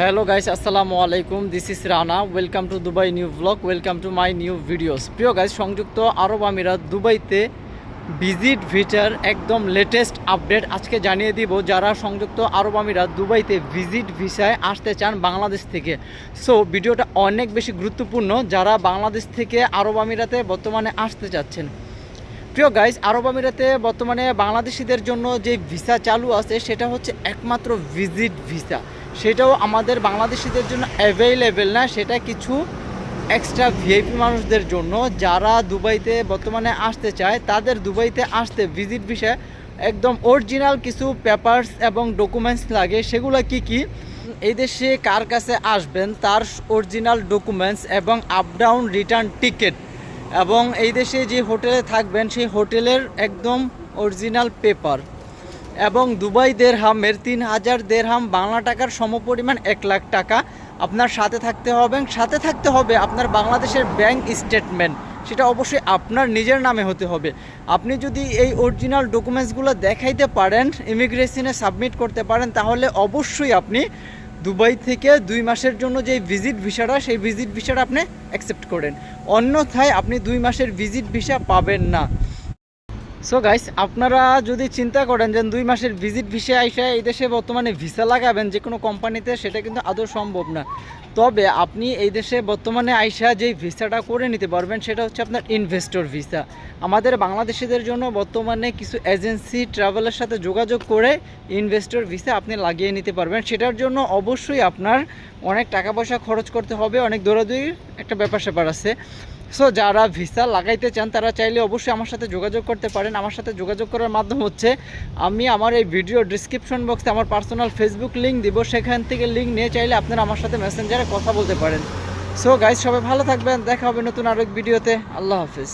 Hello guys আসসালামু আলাইকুম this is Rana welcome to Dubai new vlog welcome to my new videos প্রিয় guys সংযুক্ত আরব আমিরাত দুবাইতে ভিজিট ভিটার একদম লেটেস্ট আপডেট আজকে জানিয়ে দিব। যারা সংযুক্ত আরব আমিরাত দুবাইতে ভিজিট ভিসায় আসতে চান বাংলাদেশ থেকে। সো ভিডিওটা অনেক বেশি গুরুত্বপূর্ণ। যারা বাংলাদেশ থেকে আরব আমিরাতে বর্তমানে আসতে চাচ্ছেন। প্রিয় গাইস আরব আমিরাতে বর্তমানে বাংলাদেশিদের জন্য যে ভিসা চালু আছে, সেটা হচ্ছে একমাত্র ভিজিট ভিসা সেটাও আমাদের বাংলাদেশিদের জন্য অ্যাভেলেবেল না, সেটা কিছু এক্সট্রা ভিআইপি মানুষদের জন্য। যারা দুবাইতে বর্তমানে আসতে চায়, তাদের দুবাইতে আসতে ভিজিট ভিসা একদম অরিজিনাল কিছু পেপারস এবং ডকুমেন্টস লাগে। সেগুলো কি কি? এই দেশে কার কাছে আসবেন, তার অরিজিনাল ডকুমেন্টস এবং আপ ডাউন রিটার্ন টিকিট এবং এই দেশে যে হোটেলে থাকবেন, সেই হোটেলের একদম অরিজিনাল পেপার এবং দুবাই দেড়হামের তিন হাজার দেড়হাম বাংলা টাকার সমপরিমাণ এক লাখ টাকা আপনার সাথে থাকতে হবে সাথে থাকতে হবে আপনার বাংলাদেশের ব্যাংক স্টেটমেন্ট। সেটা অবশ্যই আপনার নিজের নামে হতে হবে। আপনি যদি এই অরিজিনাল ডকুমেন্টসগুলো দেখাইতে পারেন, ইমিগ্রেশনে সাবমিট করতে পারেন, তাহলে অবশ্যই আপনি দুবাই থেকে দুই মাসের জন্য যে ভিজিট ভিসাটা, সেই ভিজিট ভিসাটা আপনি অ্যাকসেপ্ট করেন। অন্যথায় আপনি দুই মাসের ভিজিট ভিসা পাবেন না। সো গাইস আপনারা যদি চিন্তা করেন যে দুই মাসের ভিজিট ভিসা আইসা এই দেশে বর্তমানে ভিসা লাগাবেন যে কোনো কোম্পানিতে সেটা কিন্তু আদৌ সম্ভব না। তবে আপনি এই দেশে বর্তমানে আইসা যেই ভিসাটা করে নিতে পারবেন, সেটা হচ্ছে আপনার ইনভেস্টর ভিসা আমাদের বাংলাদেশিদের জন্য বর্তমানে কিছু এজেন্সি ট্রাভেলের সাথে যোগাযোগ করে ইনভেস্টর ভিসা আপনি লাগিয়ে নিতে পারবেন। সেটার জন্য অবশ্যই আপনার অনেক টাকা পয়সা খরচ করতে হবে, অনেক দৌড়াদৌড়ির একটা ব্যাপার স্যাপার আছে। সো যারা ভিসা লাগাইতে চান, তারা চাইলে অবশ্যই আমার সাথে যোগাযোগ করতে পারেন। আমার সাথে যোগাযোগ করার মাধ্যম হচ্ছে, আমি আমার এই ভিডিও ডিসক্রিপশন বক্সে আমার পার্সোনাল ফেসবুক লিঙ্ক দিব। সেখান থেকে লিঙ্ক নিয়ে চাইলে আপনারা আমার সাথে মেসেঞ্জারে কথা বলতে পারেন। সো গাইজ সবাই ভালো থাকবেন। দেখা হবে নতুন আরেক ভিডিওতে আল্লাহ হাফিজ।